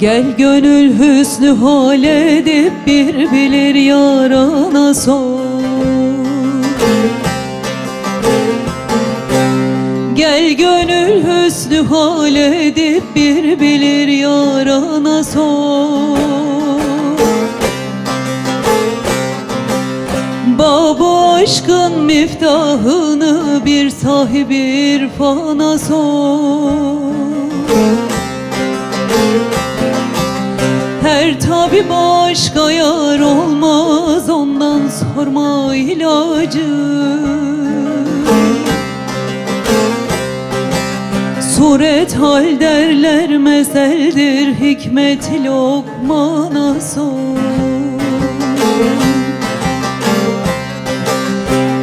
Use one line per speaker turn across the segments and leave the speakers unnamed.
Gel gönül hüsnü hal edip bir bilir yarana sor. Gel gönül hüsnü hal edip bir bilir yarana sor. Baba aşkın miftahını bir sahibi irfana sor Her tabi başka yar olmaz ondan sorma ilacı. Suret hal derler meseldir hikmet lokmana sor.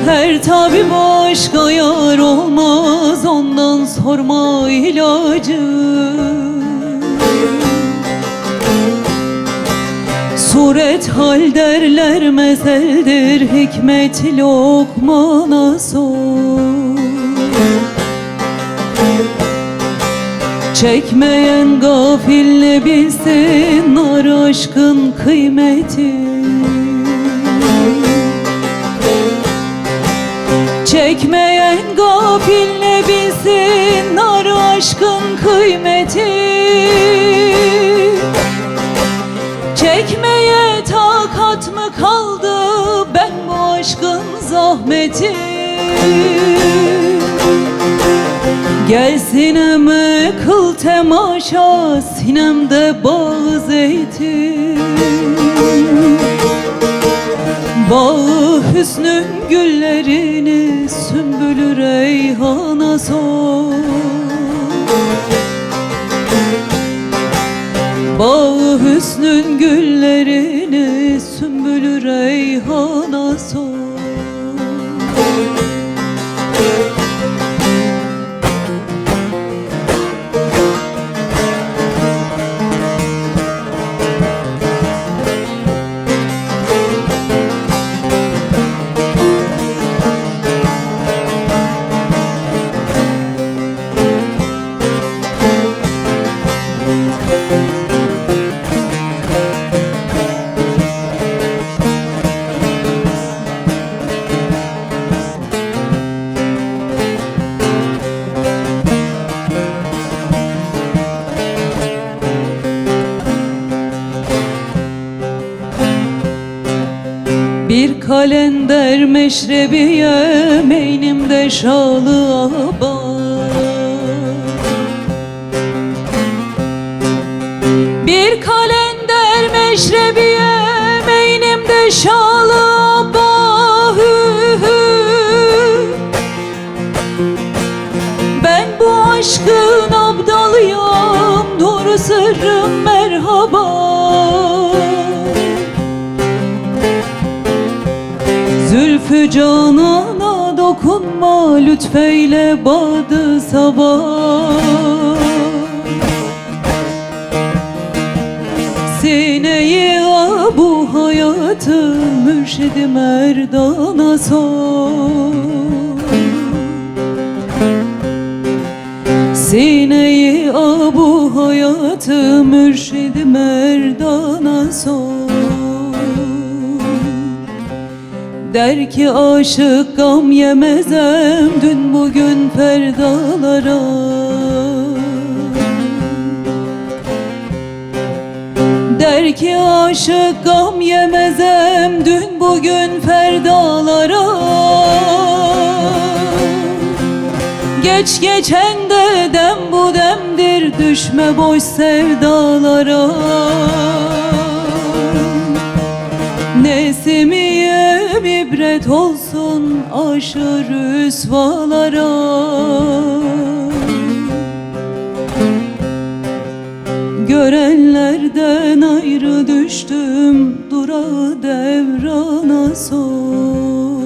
Her tabi başka yar olmaz ondan sorma ilacı Suret hal derler meseldir hikmet lokmana sor. Çekmeyen gafil ne bilsin nar aşkın kıymeti. Çekmeyen gafil ne bilsin nar aşkın kıymeti zahmeti Gel sineme kıl temaşa sinemde bağ zeytin. Bağı hüsnün güllerini sümbülü reyhana sor Bağı hüsnün güllerini sümbülü reyhana sor kalender meşrebiye meynimde şalı aba. Bir kalender meşrebiye meynimde şalı. Ben bu aşkın abdalıyım Doğru sırrım merhaba Lütfeyle badı sabah. Sineyi bu hayatı Mürşidi merdana sor Sineyi bu hayatı mürşidi merdana sor Der ki aşık gam yemezem dün bugün ferdalara Der ki aşık gam yemezem dün bugün ferdalara Geç geçen de dem bu demdir düşme boş sevdalara Nesimiyem ibret olsun aşır rüsvalara. Görenlerden ayrı düştüm dura devrana sor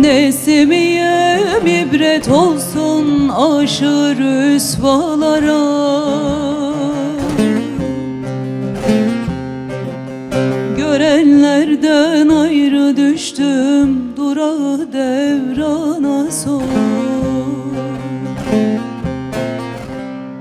Nesimiyem ibret olsun aşır rüsvalara Görenlerden ayrı düştüm dura devrana sor